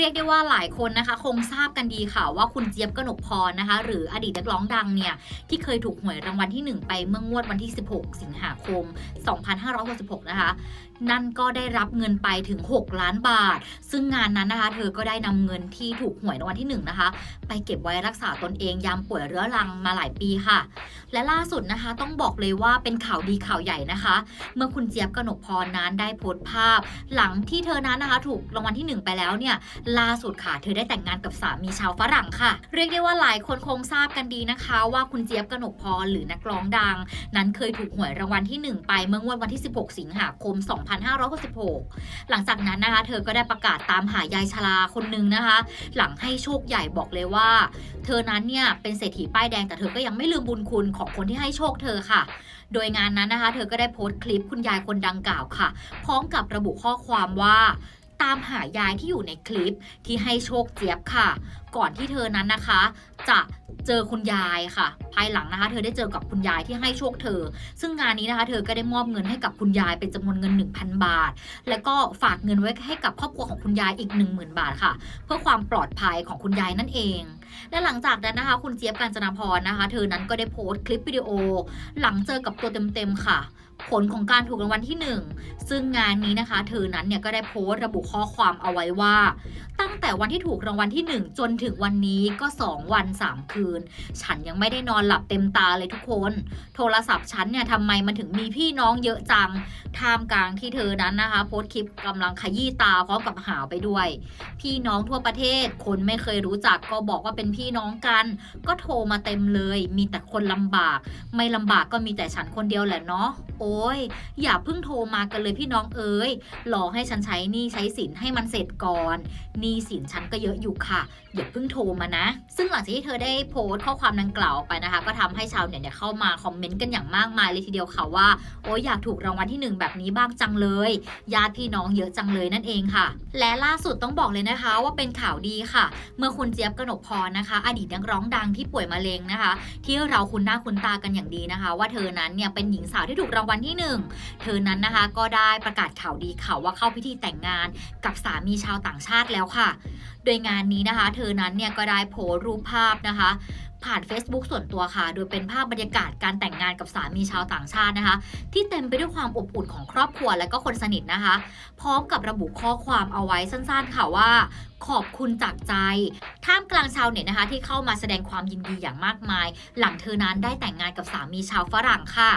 เรียกได้ว่าหลายคนนะคะ คงทราบกันดีค่ะว่าคุณเจี๊ยบกนกพรนะคะ หรืออดีตนักร้องดังเนี่ย ที่เคยถูกหวยรางวัลที่ 1 ไปเมื่องวดวันที่ 16 สิงหาคม 2566 นะคะ นั่นก็ได้รับเงินไปถึง 6 ล้านบาท ซึ่งงานนั้นนะคะ เธอก็ได้นำเงินที่ถูกหวยรางวัลที่1นะคะ ไปเก็บไว้รักษาตนเองยามป่วยเรื้อรังมาหลายปีค่ะ และล่าสุดนะคะ ต้องบอกเลยว่าเป็นข่าวดีข่าวใหญ่นะคะ เมื่อคุณเจี๊ยบกนกพรนั้นได้โพสต์ภาพ หลังที่เธอนั้นนะคะ ถูกรางวัลที่ 1 ไปแล้วเนี่ยล่าสุดค่ะ เธอได้แต่งงานกับสามีชาวฝรั่งค่ะ เรียกได้ว่าหลายคนคงทราบกันดีนะคะ ว่าคุณเจี๊ยบกนกพรหรือนักร้องดัง นั้นเคยถูกหวยรางวัลที่ 1 ไปเมื่องวดวันที่ 16 สิงหาคม 2566 หลังจากนั้นนะคะ เธอก็ได้ประกาศตามหายายชราคนหนึ่งนะคะ หลังให้โชคใหญ่บอกเลยว่า เธอนั้นเนี่ยเป็นเศรษฐีป้ายแดงแต่เธอก็ยังไม่ลืมบุญคุณของคนที่ให้โชคเธอค่ะโดยงานนั้นนะคะ เธอก็ได้โพสต์คลิปคุณยายคนดังกล่าวค่ะ พร้อมกับระบุข้อความว่า ตามหายายที่อยู่ในคลิปที่ให้โชคเจี๊ยบค่ะ ก่อนที่เธอนั้นนะคะ จะเจอคุณยายค่ะ ภายหลังนะคะ เธอได้เจอกับคุณยายที่ให้โชคเธอ ซึ่งงานนี้นะคะ เธอก็ได้มอบเงินให้กับคุณยายเป็นจำนวนเงิน 1,000 บาท แล้วก็ฝากเงินไว้ให้กับครอบครัวของคุณยายอีก 10,000 บาทค่ะ เพื่อความปลอดภัยของคุณยายนั่นเอง และหลังจากนั้นนะคะ คุณเจี๊ยบกาญจนาพรนะคะ เธอนั้นก็ได้โพสต์คลิปวิดีโอ หลังเจอกับตัวเต็มๆค่ะ ผลของการถูกรางวัลที่ 1 ซึ่งงานนี้นะคะ เธอนั้นเนี่ยก็ได้โพสต์ระบุข้อความเอาไว้ว่า ตั้งแต่วันที่ถูกรางวัลที่ 1 จนถึงวันนี้ก็ 2 วัน 3 คืน ฉันยังไม่ได้นอนหลับเต็มตาเลยทุกคน โทรศัพท์ฉันเนี่ยทำไมมันถึงมีพี่น้องเยอะจัง ท่ามกลางที่เธอนั้นนะคะ โพสต์คลิปกำลังขยี้ตาพร้อมกับหาวไปด้วย พี่น้องทั่วประเทศคนไม่เคยรู้จักก็บอกว่าเป็นพี่น้องกัน ก็โทรมาเต็มเลย มีแต่คนลำบาก ไม่ลำบากก็มีแต่ฉันคนเดียวแหละเนาะโอ้ยอย่าเพิ่งโทรมากันเลยพี่น้องเอ้ยรอให้ฉันใช้นี้ใช้สินให้มันเสร็จก่อนนี้สินฉันก็เยอะอยู่ค่ะอย่าเพิ่งโทรมานะ ซึ่งหลังจากที่เธอได้โพสต์ข้อความดังกล่าวไปนะคะ ก็ทำให้ชาวเน็ตเข้ามาคอมเมนต์กันอย่างมากมายเลยทีเดียวค่ะว่าโอ้ยอยากถูกรางวัลที่หนึ่งแบบนี้บ้างจังเลยญาติพี่น้องเยอะจังเลยนั่นเองค่ะ และล่าสุดต้องบอกเลยนะคะ ว่าเป็นข่าวดีค่ะ เมื่อคุณเจี๊ยบกนกพรนะคะ อดีตนักร้องดังที่ป่วยมะเร็งนะคะ ที่เราคุ้นหน้าคุ้นตากันอย่างดีนะคะ ว่าเธอนั้นเนี่ยเป็นหญิงสาวที่ถูกรางวัลที่หนึ่งเธอนั้นนะคะก็ได้ประกาศข่าวดีข่าวว่าเข้าพิธีแต่งงานกับสามีชาวต่างชาติแล้วค่ะ โดยงานนี้นะคะ เธอนั้นเนี่ยก็ได้โพสรูปภาพนะคะ ผ่าน Facebook ส่วนตัวค่ะ โดยเป็นภาพบรรยากาศการแต่งงานกับสามีชาวต่างชาตินะคะ ที่เต็มไปด้วยความอบอุ่นของครอบครัวและก็คนสนิทนะคะ พร้อมกับระบุข้อความเอาไว้สั้นๆค่ะว่า ขอบคุณจากใจ ท่ามกลางชาวเน็ตนะคะ ที่เข้ามาแสดงความยินดีอย่างมากมาย หลังเธอนั้นได้แต่งงานกับสามีชาวฝรั่งค่ะ